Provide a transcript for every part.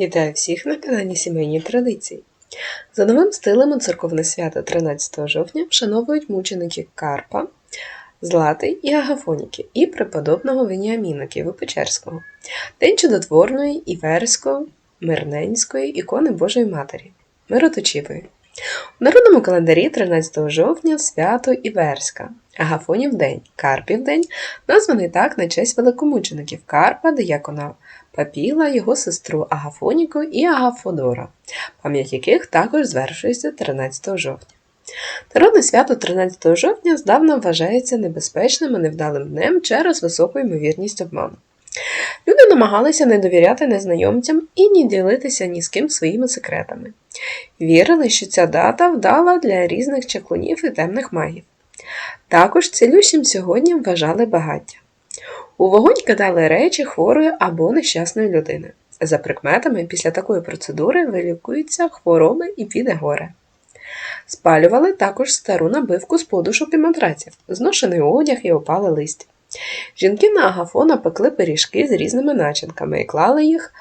Вітаю всіх на каналі Сімейні Традиції. За новим стилем у церковне свято 13 жовтня вшановують мученики Карпа, Злати і Агафоніки і преподобного Веніаміна Києво-Печерського, День чудотворної Іверсько-Мирненської ікони Божої Матері, Мироточивої. У народному календарі 13 жовтня свято Іверська, Агафонів день, Карпів день, названий так на честь великомучеників Карпа, диякона Папіла, його сестру Агафоніку і Агафодора, пам'ять яких також звершується 13 жовтня. Народне свято 13 жовтня здавна вважається небезпечним і невдалим днем через високу ймовірність обману. Люди намагалися не довіряти незнайомцям і не ділитися ні з ким своїми секретами. Вірили, що ця дата вдала для різних чаклунів і темних магів. Також цілющим сьогодні вважали багаття. У вогонь кидали речі хворої або нещасної людини. За прикметами, після такої процедури вилікуються хвороби і піде горе. Спалювали також стару набивку з подушок і матраців, зношений одяг і опале листя. Жінки на агафона пекли пиріжки з різними начинками і клали їх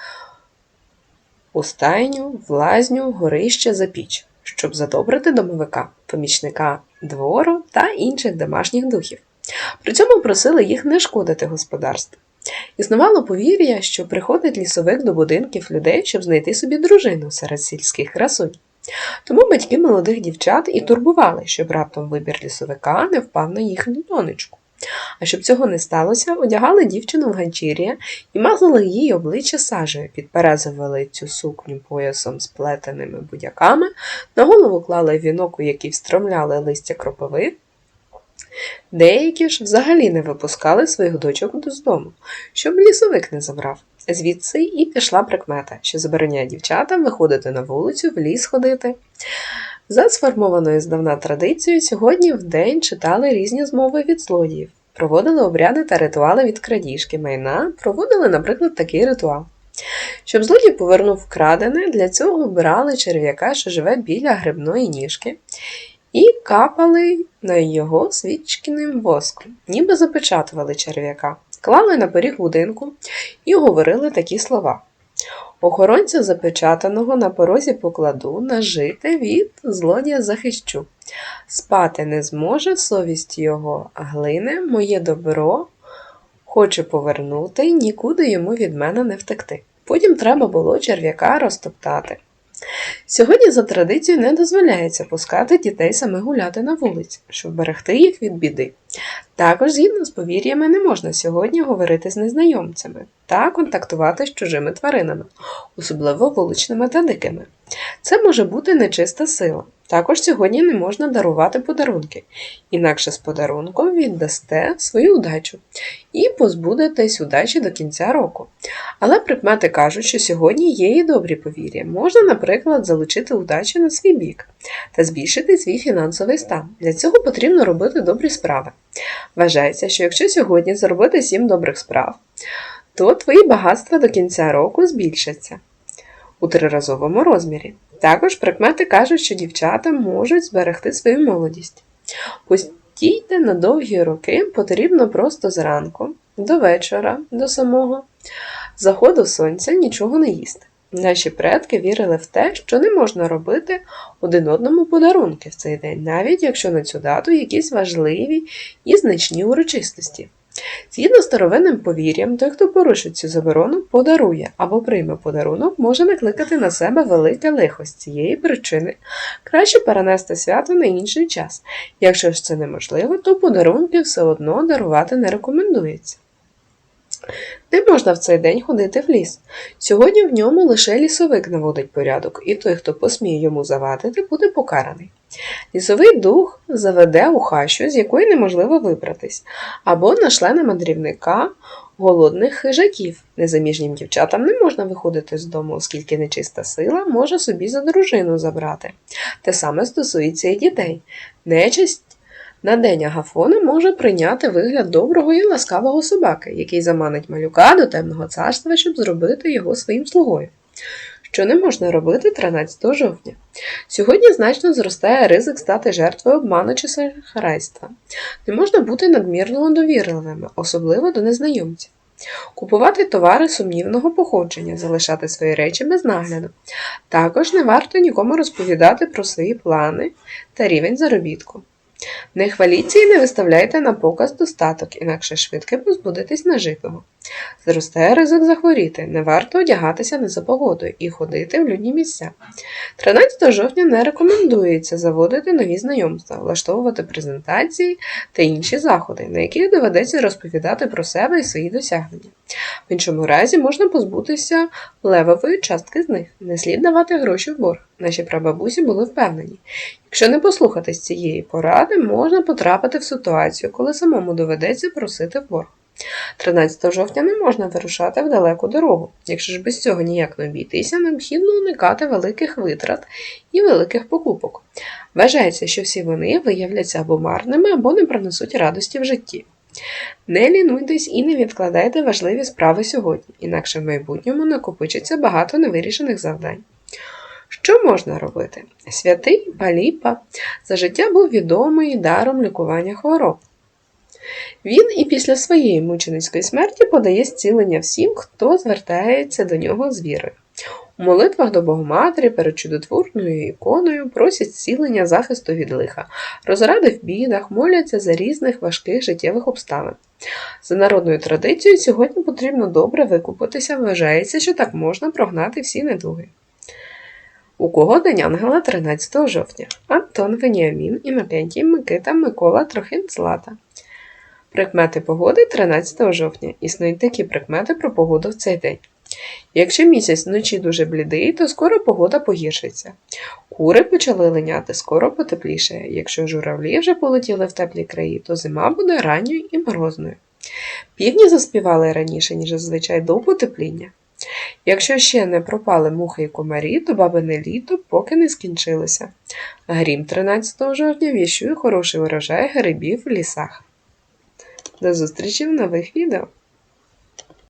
у стайню, в лазню, горище за піч, щоб задобрити домовика, помічника двору та інших домашніх духів. При цьому просили їх не шкодити господарству. Існувало повір'я, що приходить лісовик до будинків людей, щоб знайти собі дружину серед сільських красунь. Тому батьки молодих дівчат і турбували, щоб раптом вибір лісовика не впав на їхню донечку. А щоб цього не сталося, одягали дівчину в ганчір'я і мазали її обличчя сажею, підперезували цю сукню поясом з плетеними будяками, на голову клали вінок, у який встромляли листя кропиви. Деякі ж взагалі не випускали своїх дочок з дому, щоб лісовик не забрав. Звідси і пішла прикмета, що забороняє дівчатам виходити на вулицю, в ліс ходити. За сформованою здавна традицією, сьогодні в день читали різні змови від злодіїв, проводили обряди та ритуали від крадіжки майна, проводили, наприклад, такий ритуал. Щоб злодій повернув вкрадене, для цього обирали черв'яка, що живе біля грибної ніжки, і капали на його свічкиним воском, ніби запечатували черв'яка, клали на поріг будинку і говорили такі слова. Охоронця запечатаного на порозі покладу, нажити від злодія захищу. Спати не зможе совість його, глине, моє добро хоче повернути, нікуди йому від мене не втекти. Потім треба було черв'яка розтоптати. Сьогодні за традицією не дозволяється пускати дітей саме гуляти на вулиці, щоб берегти їх від біди. Також, згідно з повір'ями, не можна сьогодні говорити з незнайомцями та контактувати з чужими тваринами, особливо вуличними та дикими. Це може бути нечиста сила. Також сьогодні не можна дарувати подарунки, інакше з подарунком віддасте свою удачу і позбудетесь удачі до кінця року. Але прикмети кажуть, що сьогодні є і добрі повір'я. Можна, наприклад, залучити удачу на свій бік та збільшити свій фінансовий стан. Для цього потрібно робити добрі справи. Вважається, що якщо сьогодні зробити сім добрих справ, то твої багатства до кінця року збільшаться у триразовому розмірі. Також прикмети кажуть, що дівчата можуть зберегти свою молодість. Постійте на довгі роки потрібно просто зранку, до вечора, до самого заходу сонця нічого не їсти. Наші предки вірили в те, що не можна робити один одному подарунки в цей день, навіть якщо на цю дату якісь важливі і значні урочистості. Згідно з старовинним повір'ям, той, хто порушить цю заборону, подарує або прийме подарунок, може накликати на себе велике лихо з цієї причини. Краще перенести свято на інший час. Якщо ж це неможливо, то подарунки все одно дарувати не рекомендується. Не можна в цей день ходити в ліс. Сьогодні в ньому лише лісовик наводить порядок, і той, хто посміє йому завадити, буде покараний. Лісовий дух заведе у хащу, з якої неможливо вибратись, або нашле на мандрівника голодних хижаків. Незаміжнім дівчатам не можна виходити з дому, оскільки нечиста сила може собі за дружину забрати. Те саме стосується і дітей. Нечисть на день агафона може прийняти вигляд доброго і ласкавого собаки, який заманить малюка до темного царства, щоб зробити його своїм слугою. Що не можна робити 13 жовтня. Сьогодні значно зростає ризик стати жертвою обману чи сахарайства. Не можна бути надмірно довірливими, особливо до незнайомців. Купувати товари сумнівного походження, залишати свої речі без нагляду. Також не варто нікому розповідати про свої плани та рівень заробітку. Не хваліться і не виставляйте на показ достаток, інакше швидко позбудетесь нажитого. Зростає ризик захворіти, не варто одягатися не за погодою і ходити в людні місця. 13 жовтня не рекомендується заводити нові знайомства, влаштовувати презентації та інші заходи, на яких доведеться розповідати про себе і свої досягнення. В іншому разі можна позбутися левової частки з них. Не слід давати гроші в борг. Наші прабабусі були впевнені. Якщо не послухатись цієї поради, можна потрапити в ситуацію, коли самому доведеться просити в борг. 13 жовтня не можна вирушати в далеку дорогу. Якщо ж без цього ніяк не обійтися, необхідно уникати великих витрат і великих покупок. Вважається, що всі вони виявляться або марними, або не принесуть радості в житті. Не лінуйтесь і не відкладайте важливі справи сьогодні, інакше в майбутньому накопичиться багато невирішених завдань. Що можна робити? Святий Паліпа за життя був відомий даром лікування хвороб. Він і після своєї мученицької смерті подає зцілення всім, хто звертається до нього з вірою. У молитвах до Богоматері перед чудотворною іконою просять зцілення захисту від лиха, розради в бідах, моляться за різних важких життєвих обставин. За народною традицією, сьогодні потрібно добре викупитися, вважається, що так можна прогнати всі недуги. У кого День Ангела 13 жовтня? Антон Веніамін, Інокентій, Микита, Микола, Трохим, Злата. Прикмети погоди 13 жовтня. Існують такі прикмети про погоду в цей день. Якщо місяць вночі дуже блідий, то скоро погода погіршиться. Кури почали линяти, скоро потепліше. Якщо журавлі вже полетіли в теплі краї, то зима буде ранньою і морозною. Півні заспівали раніше, ніж зазвичай до потепління. Якщо ще не пропали мухи і комарі, то бабине літо поки не скінчилося. Грім 13 жовтня віщує хороший урожай грибів в лісах. До зустрічі в нових відео!